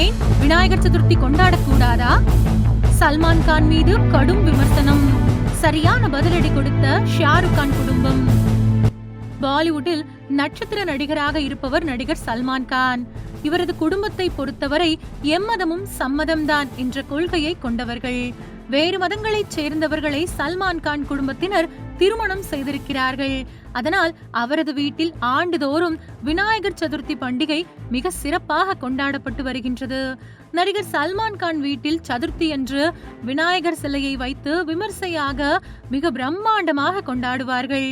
ஏன் விநாயகர் சதுர்த்தி கொண்டாடக்கூடாதா? சல்மான் கான் மீது கடும் விமர்சனம். சரியான பதிலடி கொடுத்த ஷாருக் கான் குடும்பம். பாலிவுட்டில் நட்சத்திர நடிகராக இருப்பவர் நடிகர் சல்மான் கான். இவரது குடும்பத்தை பொறுத்தவரை எம்மதமும் சம்மதம்தான் என்ற கொள்கையை கொண்டவர்கள். வேறு மதங்களைச் சேர்ந்தவர்களை சல்மான் கான் குடும்பத்தினர் திருமணம் செய்திருக்கிறார்கள். அதனால் அவரது வீட்டில் ஆண்டுதோறும் விநாயகர் சதுர்த்தி பண்டிகை மிக சிறப்பாக கொண்டாடப்பட்டு வருகின்றது. நடிகர் சல்மான் கான் வீட்டில் சதுர்த்தி என்று விநாயகர் சிலையை வைத்து விமர்சையாக மிக பிரம்மாண்டமாக கொண்டாடுவார்கள்.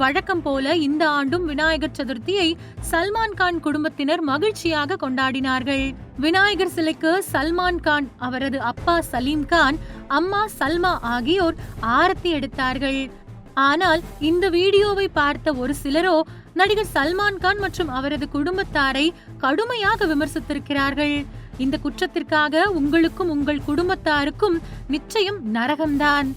வழக்கம் போல இந்த ஆண்டும் விநாயகர் சதுர்த்தியை சல்மான் கான் குடும்பத்தினர் மகிழ்ச்சியாக கொண்டாடினார்கள். விநாயகர் சிலைக்கு சல்மான் கான் அவரது அப்பா சலீம் கான் அம்மா சல்மா ஆகியோர் ஆரத்தி எடுத்தார்கள். ஆனால் இந்த வீடியோவை பார்த்த ஒரு சிலரோ நடிகர் சல்மான் கான் மற்றும் அவரது குடும்பத்தாரை கடுமையாக விமர்சித்திருக்கிறார்கள். இந்த குற்றத்திற்காக உங்களுக்கும் உங்கள் குடும்பத்தாருக்கும் நிச்சயம் நரகம்தான்.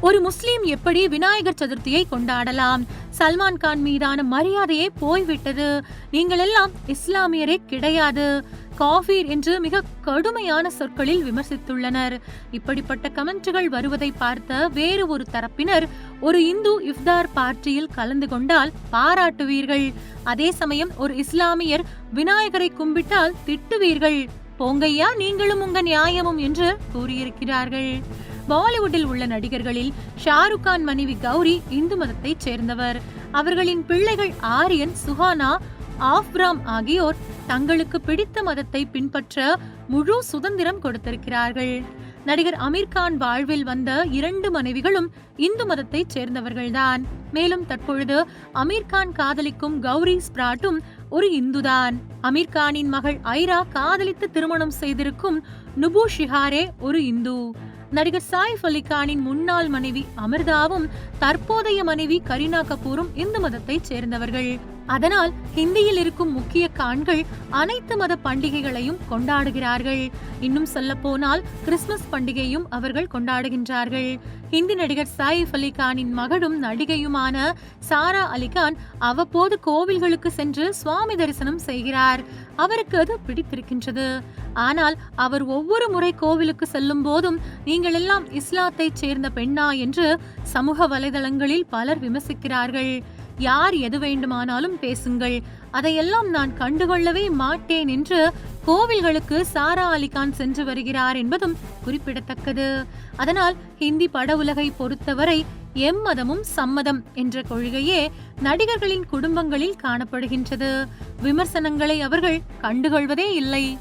ஒரு முஸ்லீம் எப்படி விநாயகர் சதுர்த்தியை கொண்டாடலாம்? சல்மான் கான் மீதான மரியாதையே போய்விட்டது. நீங்கள் எல்லாம் இஸ்லாமியரே கிடையாது. காஃபீர் என்று மிக கடுமையான சொற்களில் விமர்சித்துள்ளனர். இப்படிப்பட்ட கமெண்ட்டுகள் வருவதை பார்த்த வேறு ஒரு தரப்பினர் ஒரு இந்து இஃப்தார் பார்ட்டியில் கலந்து கொண்டால் பாராட்டுவீர்கள். அதே சமயம் ஒரு இஸ்லாமியர் விநாயகரை கும்பிட்டால் திட்டுவீர்கள். போங்கையா நீங்களும் உங்க நியாயமும் என்று கூறியிருக்கிறார்கள். பாலிவுட்டில் உள்ள நடிகர்களில் ஷாருக் கான் மனைவி கௌரி இந்து மதத்தைச் சேர்ந்தவர். அவர்களின் பிள்ளைகள் ஆரியன் சுஹானா ஆஃப்ராம் ஆகியோர் தங்களுக்கு பிடித்த மதத்தை பின்பற்ற முழு சுதந்திரம் கொடுத்திருக்கிறார்கள். நடிகர் அமீர் கான் வாழ்வில் வந்த இரண்டு மனைவிகளும் இந்து மதத்தைச் சேர்ந்தவர்கள்தான். மேலும் தற்பொழுது அமீர் கான் காதலிக்கும் கௌரி ஸ்பிராட்டும் ஒரு இந்துதான். அமீர் கானின் மகள் ஐரா காதலித்து திருமணம் செய்திருக்கும் நுபு ஷிஹாரே ஒரு இந்து. நடிகர் சாயிஃப் அலி கானின் முன்னாள் மனைவி அமிர்தாவும் தற்போதைய மனைவி கரீனா கபூரும் இந்து மதத்தைச் சேர்ந்தவர்கள். அதனால் ஹிந்தியில் இருக்கும் முக்கிய கான்கள் அனைத்து மத பண்டிகைகளையும் கொண்டாடுகிறார்கள். இன்னும் சொல்ல போனால் கிறிஸ்துமஸ் பண்டிகையும் அவர்கள் கொண்டாடுகின்றார்கள். ஹிந்தி நடிகர் சாயிஃப் அலி கானின் மகளும் நடிகையுமான சாரா அலிகான் அவ்வப்போது கோவில்களுக்கு சென்று சுவாமி தரிசனம் செய்கிறார். அவருக்கு அது பிடித்திருக்கின்றது. ஆனால் அவர் ஒவ்வொரு முறை கோவிலுக்கு செல்லும் போதும் நீங்கள் எல்லாம் இஸ்லாத்தை சேர்ந்த பெண்ணா என்று சமூக வலைதளங்களில் பலர் விமர்சிக்கிறார்கள். யார் எது வேண்டுமானாலும் பேசுங்கள். அதையெல்லாம் நான் கண்டுகொள்ளவே மாட்டேன் என்று கோவில்களுக்கு சாரா அலிகான் சென்று வருகிறார் என்பதும் குறிப்பிடத்தக்கது. அதனால் ஹிந்தி பட உலகை பொறுத்தவரை எம்மதமும் சம்மதம் என்ற கொள்கையே நடிகர்களின் குடும்பங்களில் காணப்படுகின்றது. விமர்சனங்களை அவர்கள் கண்டுகொள்வதே இல்லை.